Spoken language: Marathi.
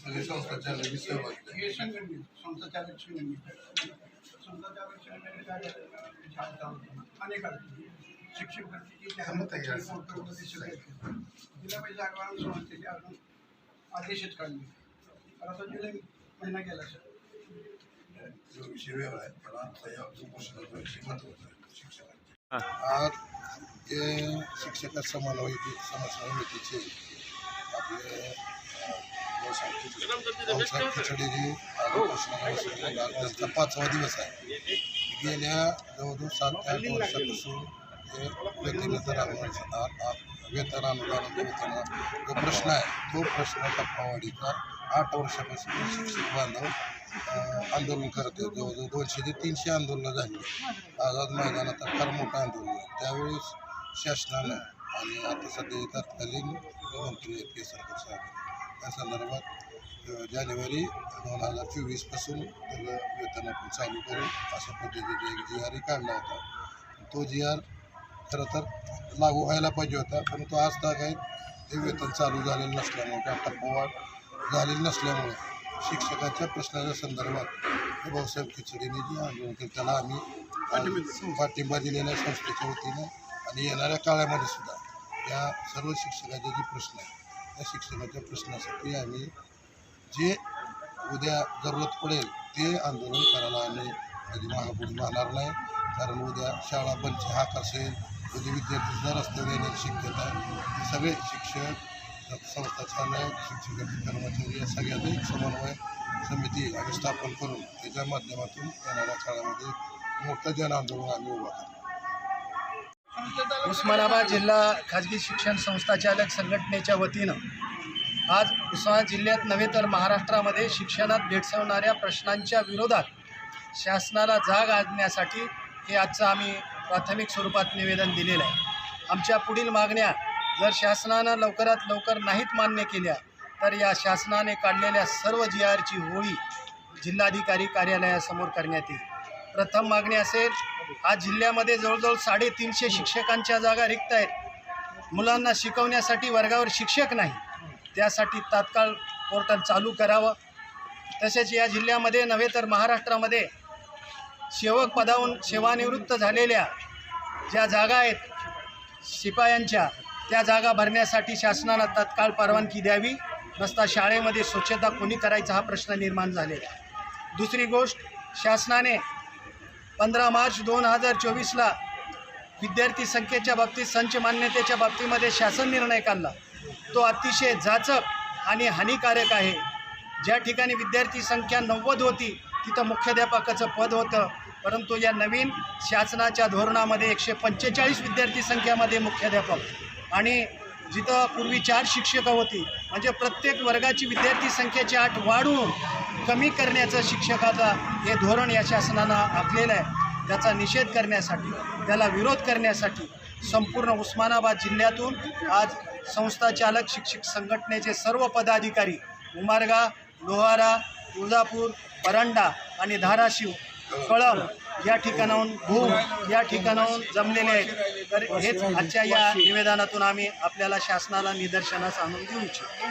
सगळे सहभागी. हे संघटनेत काय? झालं? शाळा चालवताना अनेक अडचणी शिक्षक भरतीची अजून आदेशच काढले. तर आता जुलै महिना गेला सर. जो विषय वेगळा आहे पण आजचा या उपोषणाचा विषय महत्त्वाचा आहे शिक्षकांचा. आज जे शिक्षक समन्वय समाज समितीचे आपले पावसाळ्यात खिचडीची पाचवा दिवस आहे. गेल्या जवळजवळ सात आठ वर्षापासून हे वेतन अनुदान जो प्रश्न आहे तो प्रश्न टप्पावाढीचा आठ वर्षापासून शिक्षक बांधव आंदोलन करत जवळजवळ दोनशे ते तीनशे आंदोलनं झाली आझाद मैदानात फार मोठं आंदोलन त्यावेळेस शासनानं आणि आता सध्या तत्कालीन मंत्री आहेत, केसरकर साहेब. संदर्भात जानेवारी दोन हजार चोवीसपासून त्याला वेतन आपण चालू करू अशा पद्धतीने एक जी आर काढला होता. तो जी आर खरं तर लागू व्हायला पाहिजे होता परंतु आज तक आहे ते वेतन चालू झालेलं नसल्यामुळे त्या टप्पावाढ झालेली नसल्यामुळे शिक्षकाच्या प्रश्नाच्या संदर्भात भाऊसाहेब खिचडीने जे आंदोलन केलं त्याला आम्ही पाठिंबा दिलेल्या संस्थेच्या वतीनं आणि येणाऱ्या काळामध्ये सुद्धा या सर्व शिक्षकाचे जे प्रश्न आहेत त्या शिक्षकाच्या प्रश्नासाठी आम्ही जे उद्या जरूरत पडेल ते आंदोलन करायला आम्ही कधी महापुढे राहणार नाही. कारण उद्या शाळा बंदची हाक असेल उद्या विद्यार्थी रस्त्यावर येण्याची शक्यता हे सगळे शिक्षक संस्था चालक शिक्षकाचे कर्मचारी या सगळ्यांनी एक समन्वय समिती आम्ही स्थापन करून त्याच्या माध्यमातून येणाऱ्या काळामध्ये मोठं जन आंदोलन आम्ही उभा करतो उस्मानाबाद जिल्हा खाजगी शिक्षण संस्थाचालक संघटनेच्या वतीनं आज उस्मानाबाद जिल्ह्यात नव्हे तर महाराष्ट्रामध्ये शिक्षणात भेडसावणाऱ्या प्रश्नांच्या विरोधात शासनाला जाग आणण्यासाठी हे आजचं आम्ही प्राथमिक स्वरूपात निवेदन दिलेलं आहे. आमच्या पुढील मागण्या जर शासनानं लवकरात लवकर नाहीत मान्य केल्या तर या शासनाने काढलेल्या सर्व जी आरची होळी जिल्हाधिकारी कार्यालयासमोर करण्यात येईल. प्रथम मागणी असेल आज जिल्ह्यामध्ये जवळजवळ साडेतीनशे शिक्षकांच्या जागा रिक्त आहेत. मुलांना शिकवण्यासाठी वर्गावर शिक्षक नाही. त्यासाठी तात्काळ पोर्टल चालू करावं. तसेच या जिल्ह्यामध्ये नव्हे तर महाराष्ट्रामध्ये सेवक पदावून सेवानिवृत्त झालेल्या ज्या जागा आहेत शिपायांच्या त्या जागा भरण्यासाठी शासनाला तत्काळ परवानगी द्यावी. नसता शाळेमध्ये स्वच्छता कोणी करायचा हा प्रश्न निर्माण झालेला आहे. दुसरी गोष्ट शासनाने पंधरा मार्च दोन हजार चोवीसला विद्यार्थी संख्येच्या बाबतीत संच मान्यतेच्या बाबतीमध्ये शासन निर्णय काढला. तो अतिशय जाचक आणि हानिकारक आहे. ज्या ठिकाणी विद्यार्थी संख्या नव्वद होती तिथं मुख्याध्यापकाचं पद होतं. परंतु या नवीन शासनाच्या धोरणामध्ये एकशे पंचेचाळीस विद्यार्थी संख्यामध्ये मुख्याध्यापक आणि जिथं पूर्वी चार शिक्षकं होती म्हणजे प्रत्येक वर्गाची विद्यार्थी संख्येची आठ वाढवून कमी करण्याचं शिक्षकाचा हे धोरण या शासनानं आखलेलं आहे. त्याचा निषेध करण्यासाठी त्याला विरोध करण्यासाठी संपूर्ण उस्मानाबाद जिल्ह्यातून आज संस्थाचालक शिक्षक संघटनेचे सर्व पदाधिकारी उमारगा लोहारा तुळजापूर परंडा आणि धाराशिव कळम या ठिकाणाहून भूम या ठिकाणाहून जमलेले आहेत. तर हेच आजच्या या निवेदनातून आम्ही आपल्याला शासनाला निदर्शनास आणून देऊ इच्छितो.